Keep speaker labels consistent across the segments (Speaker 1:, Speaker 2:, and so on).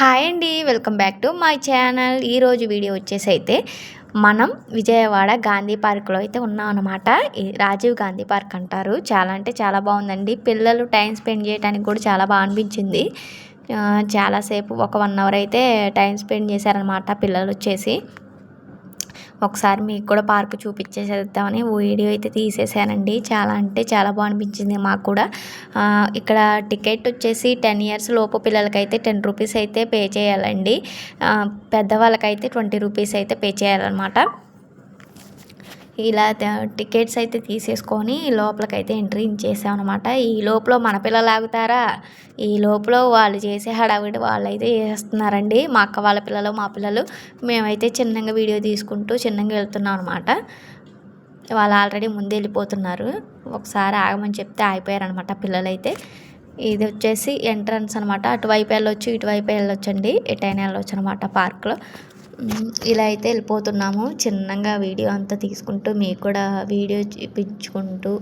Speaker 1: Hi అండి welcome back to my channel. ఈరోజు video వచ్చేసి అయితే మనం విజయవాడ గాంధీ పార్క్లో అయితే ఉన్నాం అనమాట రాజీవ్ గాంధీ పార్క్ అంటారు. చాలా అంటే చాలా బాగుందండి. పిల్లలు టైం స్పెండ్ చేయడానికి కూడా చాలా బాగా అనిపించింది. చాలాసేపు ఒక వన్ అవర్ అయితే టైం స్పెండ్ చేశారనమాట పిల్లలు వచ్చేసి. ఒకసారి మీకు కూడా పార్క్ చూపించేసేద్దామని వీడియో అయితే తీసేసానండి. చాలా అంటే చాలా బాగా అనిపించింది మాకు కూడా. ఇక్కడ టికెట్ వచ్చేసి టెన్ ఇయర్స్ లోపు పిల్లలకైతే టెన్ రూపీస్ అయితే పే చేయాలండి. పెద్దవాళ్ళకైతే ట్వంటీ రూపీస్ అయితే పే చేయాలన్నమాట. ఇలా టికెట్స్ అయితే తీసేసుకొని లోపలికైతే ఎంట్రీ ఇచ్చేసామన్నమాట. ఈ లోపల మన పిల్లలు ఆగుతారా? ఈ లోపల వాళ్ళు చేసే హడావిడి వాళ్ళు అయితే చేస్తున్నారండి. మా అక్క వాళ్ళ పిల్లలు మా పిల్లలు. మేమైతే చిన్నగా వీడియో తీసుకుంటూ చిన్నగా వెళ్తున్నాం అనమాట వాళ్ళు ఆల్రెడీ ముందు వెళ్ళిపోతున్నారు. ఒకసారి ఆగమని చెప్తే ఆగిపోయారనమాట పిల్లలైతే. ఇది వచ్చేసి ఎంట్రన్స్ అనమాట అటువైపు వెళ్ళొచ్చు ఇటువైపు వెళ్ళొచ్చండి. ఎటైనా వెళ్ళొచ్చు అనమాట పార్క్లో ఇలా అయితే వెళ్ళిపోతున్నాము. చిన్నగా వీడియో అంతా తీసుకుంటూ మీకు కూడా వీడియో చూపించుకుంటూ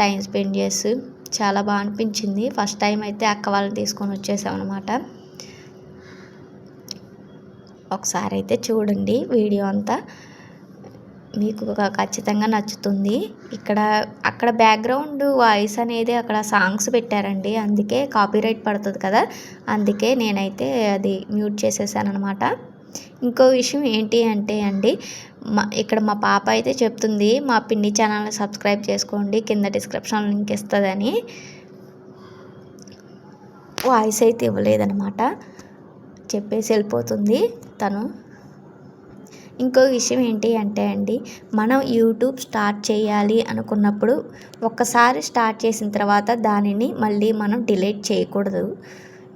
Speaker 1: టైం స్పెండ్ చేస్తూ చాలా బాగా అనిపించింది. ఫస్ట్ టైం అయితే అక్క వాళ్ళని తీసుకొని వచ్చేసామన్నమాట ఒకసారి అయితే చూడండి వీడియో అంతా. మీకు ఖచ్చితంగా నచ్చుతుంది. ఇక్కడ అక్కడ బ్యాక్గ్రౌండ్ వాయిస్ అనేది అక్కడ సాంగ్స్ పెట్టారండి. అందుకే కాపీరైట్ పడుతుంది కదా. అందుకే నేనైతే అది మ్యూట్ చేసేసాను అనమాట ఇంకో విషయం ఏంటి అంటే అండి మా ఇక్కడ మా పాప అయితే చెప్తుంది మా పిన్ని ఛానల్ని సబ్స్క్రైబ్ చేసుకోండి కింద డిస్క్రిప్షన్ లింక్ ఇస్తుందని. వాయిస్ అయితే ఇవ్వలేదనమాట చెప్పేసి వెళ్ళిపోతుంది తను. ఇంకో విషయం ఏంటి అంటే అండి మనం యూట్యూబ్ స్టార్ట్ చేయాలి అనుకున్నప్పుడు ఒక్కసారి స్టార్ట్ చేసిన తర్వాత దానిని మళ్ళీ మనం డిలీట్ చేయకూడదు.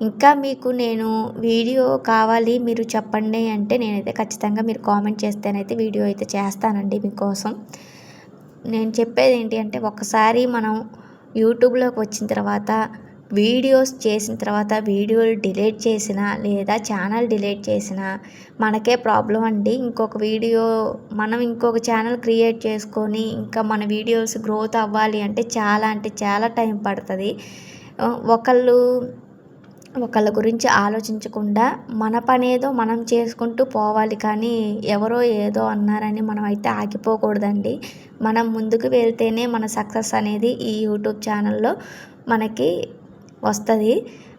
Speaker 1: ఇంకా మీకు నేను వీడియో కావాలి మీరు చెప్పండి అంటే నేనైతే ఖచ్చితంగా మీరు కామెంట్ చేస్తేనైతే వీడియో అయితే చేస్తానండి మీకోసం. నేను చెప్పేది ఏంటి అంటే ఒకసారి మనం యూట్యూబ్లోకి వచ్చిన తర్వాత వీడియోస్ చేసిన తర్వాత వీడియోలు డిలీట్ చేసినా లేదా ఛానల్ డిలీట్ చేసినా మనకే ప్రాబ్లం అండి. ఇంకొక వీడియో మనం ఇంకొక ఛానల్ క్రియేట్ చేసుకొని ఇంకా మన వీడియోస్ గ్రోత్ అవ్వాలి అంటే చాలా అంటే చాలా టైం పడుతుంది. ఒకళ్ళు ఒకళ్ళ గురించి ఆలోచించకుండా మన పని ఏదో మనం చేసుకుంటూ పోవాలి కానీ ఎవరో ఏదో అన్నారని మనం అయితే ఆగిపోకూడదండి. మనం ముందుకు వెళ్తేనే మన సక్సెస్ అనేది ఈ యూట్యూబ్ ఛానల్లో మనకి వస్తుంది.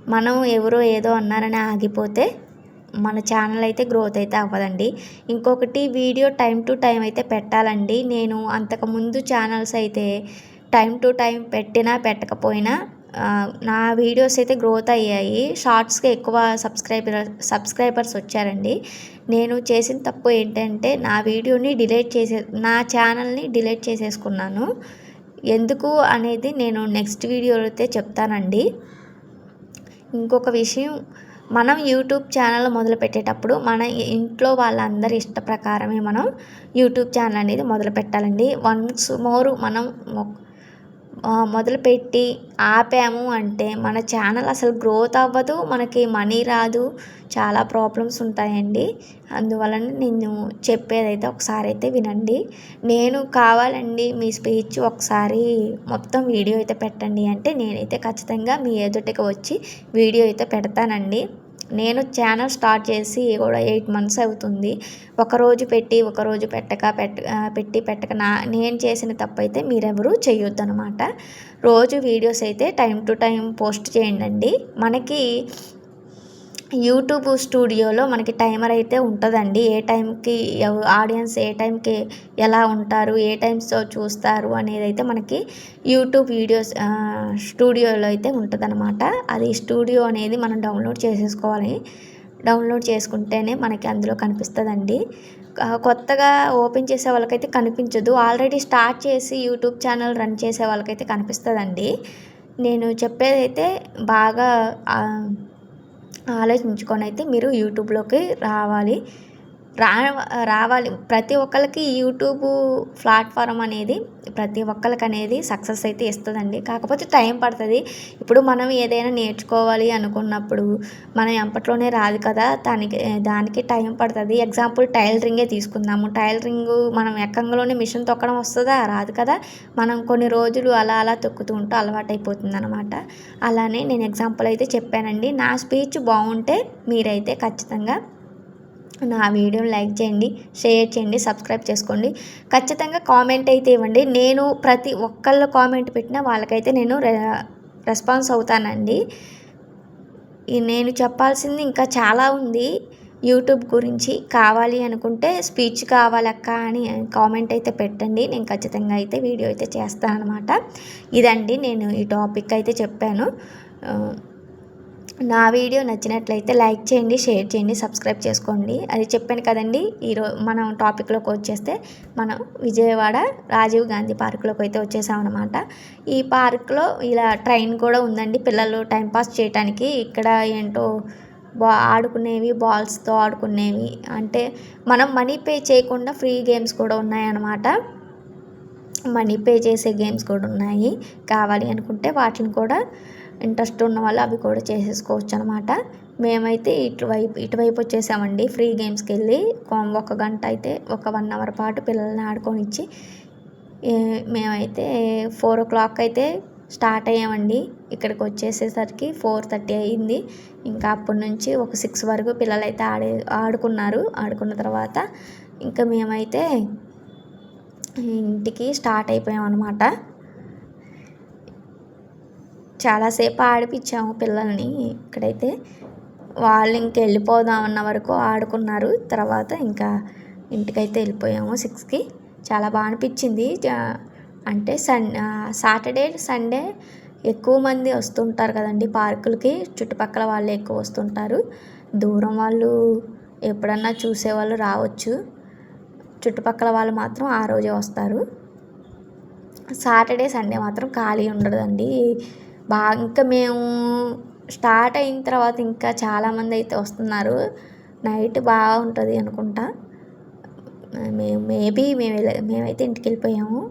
Speaker 1: మనం ఎవరో ఏదో అన్నారని ఆగిపోతే మన ఛానల్ అయితే గ్రోత్ అయితే అవ్వదండి. ఇంకొకటి వీడియో టైం టు టైం అయితే పెట్టాలండి. నేను అంతకుముందు ఛానల్స్ అయితే టైం టు టైం పెట్టినా పెట్టకపోయినా నా వీడియోస్ అయితే గ్రోత్ అయ్యాయి. షార్ట్స్కి ఎక్కువ సబ్స్క్రైబర్ సబ్స్క్రైబర్స్ వచ్చారండి. నేను చేసిన తప్పు ఏంటంటే నా వీడియోని డిలీట్ చేసే నా ఛానల్ని డిలీట్ చేసేసుకున్నాను. ఎందుకు అనేది నేను నెక్స్ట్ వీడియోలో అయితే చెప్తానండి. ఇంకొక విషయం మనం యూట్యూబ్ ఛానల్ మొదలుపెట్టేటప్పుడు మన ఇంట్లో వాళ్ళందరి ఇష్ట ప్రకారమే మనం యూట్యూబ్ ఛానల్ అనేది మొదలు పెట్టాలండి వన్స్ మోర్ మనం మొదలుపెట్టి ఆపాము అంటే మన ఛానల్ అసలు గ్రోత్ అవ్వదు మనకి మనీ రాదు చాలా ప్రాబ్లమ్స్ ఉంటాయండి. అందువలన నేను చెప్పేదైతే ఒకసారి అయితే వినండి. నేను కావాలండి మీ స్పీచ్ ఒకసారి మొత్తం వీడియో అయితే పెట్టండి అంటే నేనైతే ఖచ్చితంగా మీ ఎదుటికి వచ్చి వీడియో అయితే పెడతానండి. నేను ఛానల్ స్టార్ట్ చేసి కూడా ఎయిట్ మంత్స్ అవుతుంది. ఒకరోజు పెట్టి ఒకరోజు పెట్టక పెట్ట పెట్టి పెట్టక నా నేను చేసిన తప్పు అయితే మీరెవరూ చేయొద్దు అనమాట రోజు వీడియోస్ అయితే టైం టు టైం పోస్ట్ చేయండి మనకి యూట్యూబ్ స్టూడియోలో మనకి టైమర్ అయితే ఉంటుందండి. ఏ టైంకి ఆడియన్స్ ఏ టైంకి ఎలా ఉంటారు ఏ టైమ్స్తో చూస్తారు అనేది అయితే మనకి యూట్యూబ్ వీడియోస్ స్టూడియోలో అయితే ఉంటుందన్నమాట. అది స్టూడియో అనేది మనం డౌన్లోడ్ చేసేసుకోవాలి. డౌన్లోడ్ చేసుకుంటేనే మనకి అందులో కనిపిస్తుందండి. కొత్తగా ఓపెన్ చేసే వాళ్ళకైతే కనిపించదు. ఆల్రెడీ స్టార్ట్ చేసి యూట్యూబ్ ఛానల్ రన్ చేసే వాళ్ళకైతే కనిపిస్తుందండి. నేను చెప్పేదైతే బాగా ఆలోచించుకొని అయితే మీరు యూట్యూబ్లోకి రావాలి. రా రావాలి. ప్రతి ఒక్కరికి యూట్యూబ్ ప్లాట్ఫారం అనేది ప్రతి ఒక్కరికి అనేది సక్సెస్ అయితే ఇస్తుందండి. కాకపోతే టైం పడుతుంది. ఇప్పుడు మనం ఏదైనా నేర్చుకోవాలి అనుకున్నప్పుడు మనం ఎంపట్లోనే రాదు కదా దానికి దానికి టైం పడుతుంది. ఎగ్జాంపుల్ టైలరింగే తీసుకుందాము. టైలరింగ్ మనం ఎక్కంగానే మిషన్ తొక్కడం వస్తుందా? రాదు కదా. మనం కొన్ని రోజులు అలా అలా తొక్కుతూ ఉంటూ అలవాటైపోతుంది అనమాట అలానే నేను ఎగ్జాంపుల్ అయితే చెప్పానండి. నా స్పీచ్ బాగుంటే మీరైతే ఖచ్చితంగా నా వీడియోని లైక్ చేయండి షేర్ చేయండి సబ్స్క్రైబ్ చేసుకోండి. ఖచ్చితంగా కామెంట్ అయితే ఇవ్వండి. నేను ప్రతి ఒక్కళ్ళు కామెంట్ పెట్టినా వాళ్ళకైతే నేను రెస్పాన్స్ అవుతానండి. నేను చెప్పాల్సింది ఇంకా చాలా ఉంది. యూట్యూబ్ గురించి కావాలి అనుకుంటే స్పీచ్ కావాలక్క అని కామెంట్ అయితే పెట్టండి. నేను ఖచ్చితంగా అయితే వీడియో అయితే చేస్తాను అనమాట ఇదండి నేను ఈ టాపిక్ అయితే చెప్పాను. నా వీడియో నచ్చినట్లయితే లైక్ చేయండి షేర్ చేయండి సబ్స్క్రైబ్ చేసుకోండి. అది చెప్పాను కదండి ఈరోజు మనం టాపిక్లోకి వచ్చేస్తే మనం విజయవాడ రాజీవ్ గాంధీ పార్కులోకి అయితే వచ్చేసామన్నమాట ఈ పార్క్లో ఇలా ట్రైన్ కూడా ఉందండి. పిల్లలు టైంపాస్ చేయడానికి ఇక్కడ ఏంటో బా ఆడుకునేవి బాల్స్తో ఆడుకునేవి. అంటే మనం మనీ పే చేయకుండా ఫ్రీ గేమ్స్ కూడా ఉన్నాయన్నమాట మనీ పే చేసే గేమ్స్ కూడా ఉన్నాయి. కావాలి అనుకుంటే వాటిని కూడా ఇంట్రెస్ట్ ఉన్న వాళ్ళు అవి కూడా చేసేసుకోవచ్చు అనమాట మేమైతే ఇటువైపు ఇటువైపు వచ్చేసామండి. ఫ్రీ గేమ్స్కి వెళ్ళి ఒక గంట అయితే ఒక వన్ అవర్ పాటు పిల్లల్ని ఆడుకొనిచ్చి మేమైతే ఫోర్ ఓ క్లాక్ అయితే స్టార్ట్ అయ్యామండి. ఇక్కడికి వచ్చేసేసరికి ఫోర్ థర్టీ అయ్యింది ఇంకా అప్పటి నుంచి ఒక సిక్స్ వరకు పిల్లలు అయితే ఆడే ఆడుకున్నారు. ఆడుకున్న తర్వాత ఇంకా మేమైతే ఇంటికి స్టార్ట్ అయిపోయాం అనమాట చాలాసేపు ఆడిపించాము పిల్లల్ని ఇక్కడైతే. వాళ్ళు ఇంక వెళ్ళిపోదాం అన్న వరకు ఆడుకున్నారు. తర్వాత ఇంకా ఇంటికైతే వెళ్ళిపోయాము సిక్స్కి. చాలా బాగా అనిపించింది అంటే సన్ సాటర్డే సండే ఎక్కువ మంది వస్తుంటారు కదండి పార్కులకి. చుట్టుపక్కల వాళ్ళు ఎక్కువ వస్తుంటారు. దూరం వాళ్ళు ఎప్పుడన్నా చూసేవాళ్ళు రావచ్చు. చుట్టుపక్కల వాళ్ళు మాత్రం ఆ రోజే వస్తారు. సాటర్డే సండే మాత్రం ఖాళీ ఉండదండి. బాగా ఇంకా మేము స్టార్ట్ అయిన తర్వాత ఇంకా చాలామంది అయితే వస్తున్నారు. నైట్ బాగుంటుంది అనుకుంటా. మేము మేబీ మేము మేమైతే ఇంటికి వెళ్ళిపోయాము.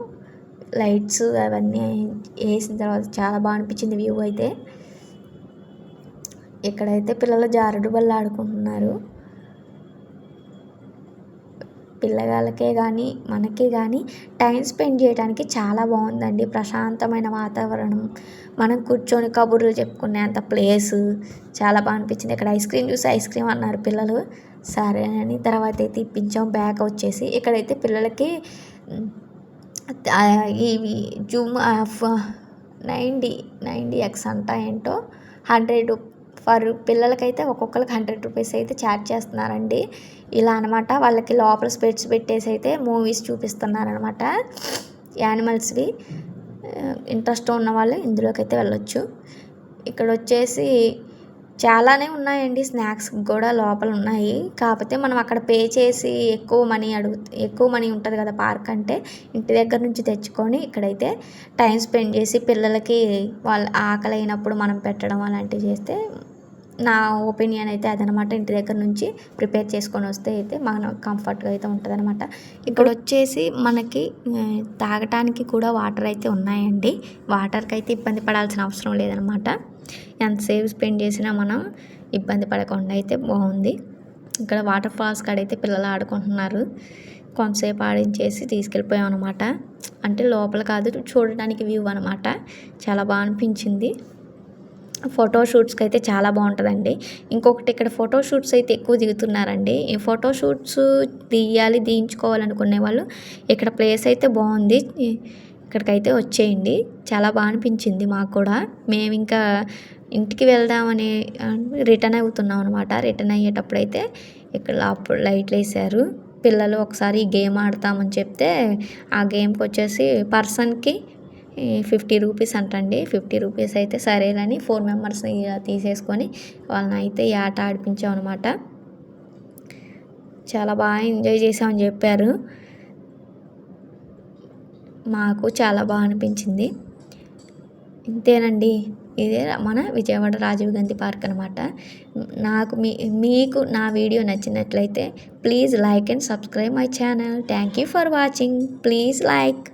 Speaker 1: లైట్స్ అవన్నీ వేసిన తర్వాత చాలా బాగా అనిపించింది వ్యూ అయితే. ఇక్కడైతే పిల్లలు జారుడు బల్ల ఆడుకుంటున్నారు. పిల్లగాళ్ళకే కానీ మనకే కానీ టైం స్పెండ్ చేయడానికి చాలా బాగుందండి ప్రశాంతమైన వాతావరణం. మనం కూర్చొని కబుర్లు చెప్పుకునే అంత ప్లేస్. చాలా బాగా అనిపించింది. ఇక్కడ ఐస్ క్రీమ్ చూసి ఐస్ క్రీమ్ అన్నారు పిల్లలు. సరే అని తర్వాత అయితే ఇప్పించాం. బ్యాగ్ వచ్చేసి ఇక్కడైతే పిల్లలకి ఇవి జూమ్ నైంటీ నైంటీ ఎక్స్ అంట ఏంటో హండ్రెడ్ ఫర్ పిల్లలకైతే ఒక్కొక్కరికి హండ్రెడ్ రూపీస్ అయితే ఛార్జ్ చేస్తున్నారండి. ఇలా అనమాట వాళ్ళకి లోపల స్పెట్స్ పెట్టేసి అయితే మూవీస్ చూపిస్తున్నారనమాట యానిమల్స్వి. ఇంట్రెస్ట్ ఉన్న వాళ్ళు ఇందులోకి అయితే వెళ్ళొచ్చు. ఇక్కడ వచ్చేసి చాలానే ఉన్నాయండి స్నాక్స్ కూడా లోపల ఉన్నాయి. కాకపోతే మనం అక్కడ పే చేసి ఎక్కువ మనీ అడుగు ఎక్కువ మనీ ఉంటుంది కదా పార్క్ అంటే ఇంటి దగ్గర నుంచి తెచ్చుకొని ఇక్కడైతే టైం స్పెండ్ చేసి పిల్లలకి వాళ్ళ ఆకలి అయినప్పుడు మనం పెట్టడం అలాంటివి చేస్తే నా ఒపీనియన్ అయితే అదనమాట. ఇంటి దగ్గర నుంచి ప్రిపేర్ చేసుకొని వస్తే అయితే మన కంఫర్ట్గా అయితే ఉంటుంది అనమాట ఇక్కడ వచ్చేసి మనకి తాగటానికి కూడా వాటర్ అయితే ఉన్నాయండి. వాటర్కి అయితే ఇబ్బంది పడాల్సిన అవసరం లేదనమాట. ఎంతసేపు స్పెండ్ చేసినా మనం ఇబ్బంది పడకుండా అయితే బాగుంది. ఇక్కడ వాటర్ ఫాల్స్ కాడైతే పిల్లలు ఆడుకుంటున్నారు. కొంతసేపు ఆడించేసి తీసుకెళ్ళిపోయాం అనమాట అంటే లోపల కాదు చూడడానికి వ్యూ అనమాట. చాలా బాగా అనిపించింది. ఫోటోషూట్స్కి అయితే చాలా బాగుంటుందండి. ఇంకొకటి ఇక్కడ ఫోటోషూట్స్ అయితే ఎక్కువ దిగుతున్నారండి. ఈ ఫోటోషూట్స్ తీయాలి తీయించుకోవాలనుకునే వాళ్ళు ఇక్కడ ప్లేస్ అయితే బాగుంది. ఇక్కడికైతే వచ్చేయండి. చాలా బాగా అనిపించింది మాకు కూడా. మేము ఇంకా ఇంటికి వెళ్దామని రిటర్న్ అవుతున్నాం అనమాట రిటర్న్ అయ్యేటప్పుడు అయితే ఇక్కడ అప్పుడు లైట్లు వేసారు పిల్లలు ఒకసారి గేమ్ ఆడతామని చెప్తే ఆ గేమ్కి వచ్చేసి పర్సన్కి ఫిఫ్టీ రూపీస్ అంటండి. ఫిఫ్టీ రూపీస్ అయితే సరేనని ఫోర్ మెంబర్స్ తీసేసుకొని వాళ్ళని అయితే ఈ ఆట ఆడిపించాం అనమాట చాలా బాగా ఎంజాయ్ చేసామని చెప్పారు. మాకు చాలా బాగా అనిపించింది. ఇంతేనండి. ఇదే మన విజయవాడ రాజీవ్ గాంధీ పార్క్ అనమాట నాకు మీ మీకు నా వీడియో నచ్చినట్లయితే please like and subscribe my channel. Thank you for watching. Please like.